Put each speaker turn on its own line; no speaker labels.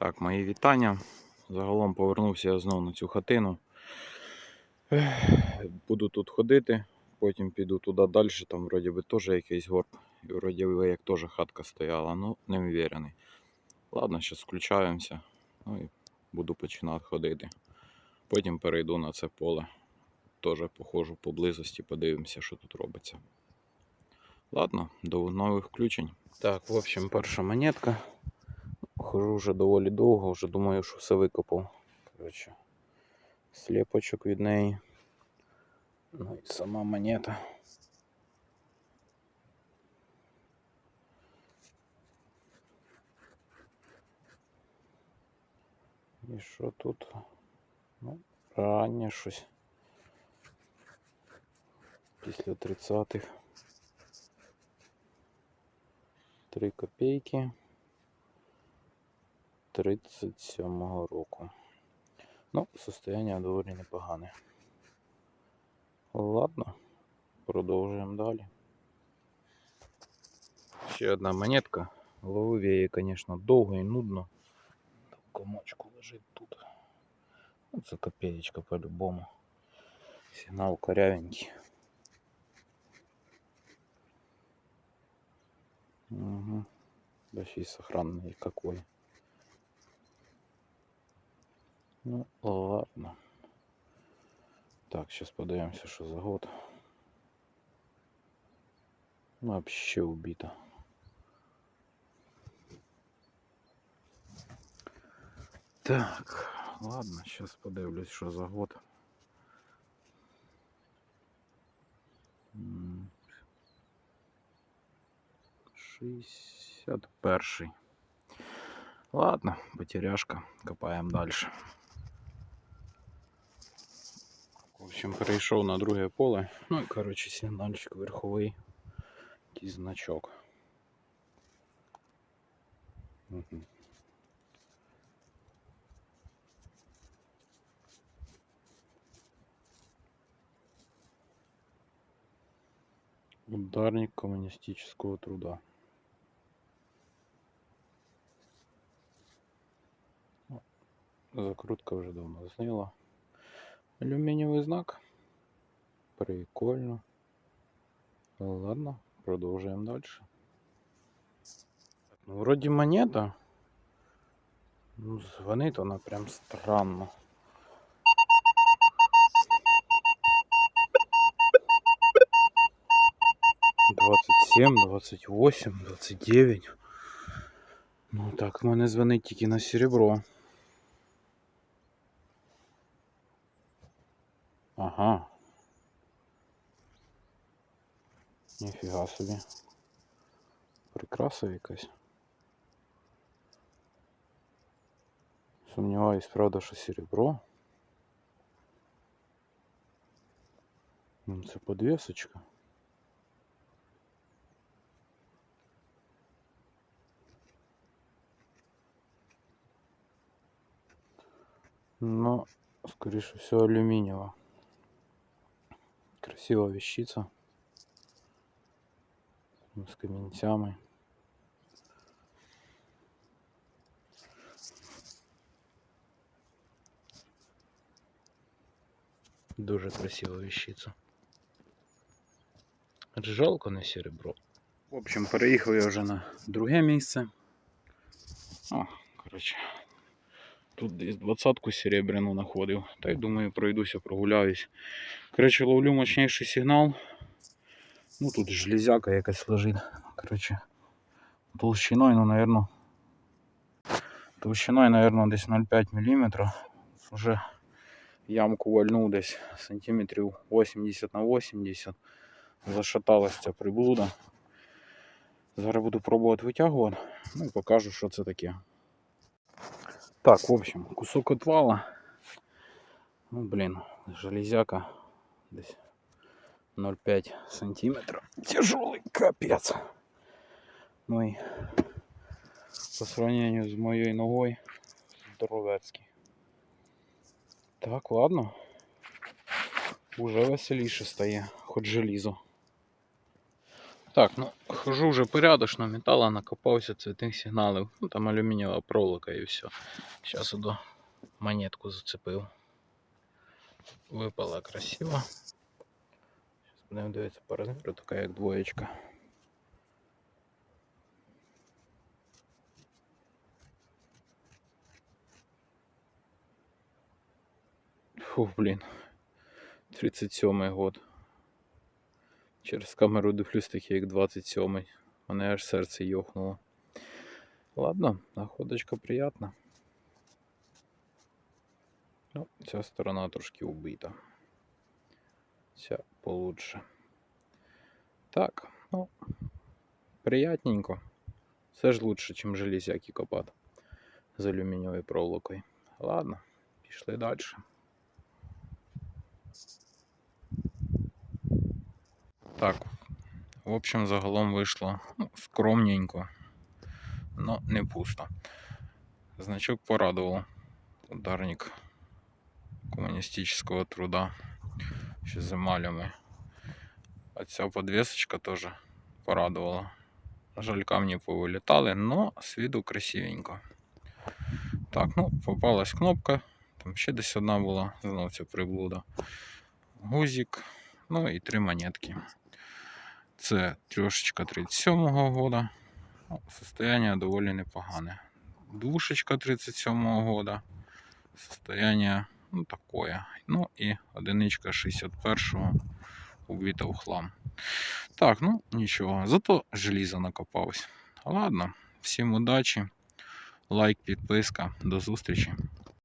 Так, мої вітання. Загалом повернувся я знову на цю хатину. Буду тут ходити, потім піду туди далі, там вроді би теж якийсь горб. І вроді би як теж хатка стояла, ну не впевнений. Ладно, зараз включаємося. Ну і буду починати ходити. Потім перейду на це поле. Теж походжу поблизості, подивимося, що тут робиться. Ладно, до нових включень. Так, в общем, перша монетка. Хожу вже доволі довго, вже думаю, що все викопав. Коротше, сліпочок від неї. Ну і сама монета. І що тут? Ну, раннє щось. Після 30-х. 3 копійки. 37-го року. Ну, состояние доволі непогане. Ладно, продовжуємо далі. Ще одна монетка. Ловив я її, звісно, довго і нудно. Комочку лежить тут. Ну, це копеечка по-любому. Сигнал корявенький. Угу. Да сохранный какой. Ну, ладно. Так, сейчас подивимося, що за год. Ну, Вообще убито. Так, ладно, сейчас подивлюсь, що за год. М, 61. Ладно, потеряшка. Копаємо далі. Общем, перейшов на друге поле. Ну і коротше сигнальчик верховий. Якийсь значок. Угу. Ударник коммунистического труда. Закрутка вже давно зняла. Алюмінієвий знак. Прикольно. Ладно, продовжуємо далі. Ну, вроді монета. Ну, дзвонить вона прям странно. Двадцять сім, двадцять восемь, двадцять дев'ять. Ну так, в мене дзвонить тільки на серебро. собі. Прикраса якась. Сумніваюсь, правда, що серебро. Ну, Це подвесочка. Но, скоріше всього, алюмінієва. Красива вещица. З камінцями. Дуже красива вещица. Жалко не серебро. В общем, переїхав я вже на друге місце. О, коротше. Тут десь двадцатку серебряну знаходив. Та й думаю, пройдуся, прогуляюсь. Коротше, ловлю мощніший сигнал. Ну тут железяка якась лежить. Коротше, толщиною, ну, наверное, толщиною, наверное, десь 0,5 мм. Уже ямку вальнув десь сантиметрів 80 на 80. Зашаталась ця приблуда. Зараз буду пробувати витягувати. Ну і покажу, що це таке. Так, в общем, кусок отвала. Ну, блин, железяка десь 0,5 сантиметра. Тяжелый капец. Ну и по сравнению с моей ногой здоровецький. Так, ладно. Уже веселіше стає, хоч желізо. Так, ну хожу вже порядочно, металла накопався, цвітних сигналів. Ну там алюмінієва проволока і все. Зараз до монетку зацепив. Випала красиво. Будемо дивитися по розміру, така як двоєчка. Фу, блін. 37-й год. Через камеру дивлюсь такий як 27-й. Мене аж серце йохнуло. Ладно, находочка приятна. Ну, ця сторона трошки убита. Ця получше. Так, ну, приятненько. Все ж лучше, ніж железяки копати з алюмінієвою проволокою. Ладно, пішли далі. Так, в общем, загалом вийшло ну, скромненько, но не пусто. Значок порадував. Ударник коммунистического труда. Ще з емалями. А ця подвесочка теж порадувала. На жаль, камні повилітали, но з виду красивенько. Так, ну, попалась кнопка. Там ще десь одна була, знов ця приблуда. Гузик, ну і три монетки. Це трьошечка 37-го года. Ну, Состояние доволі непогане. Двушечка 37-го года. Состояние ну, такое. Ну і одиничка 61-го убита в хлам. Так, ну нічого. Зато желізо накопалось. Ладно, всім удачі. Лайк, підписка. До зустрічі.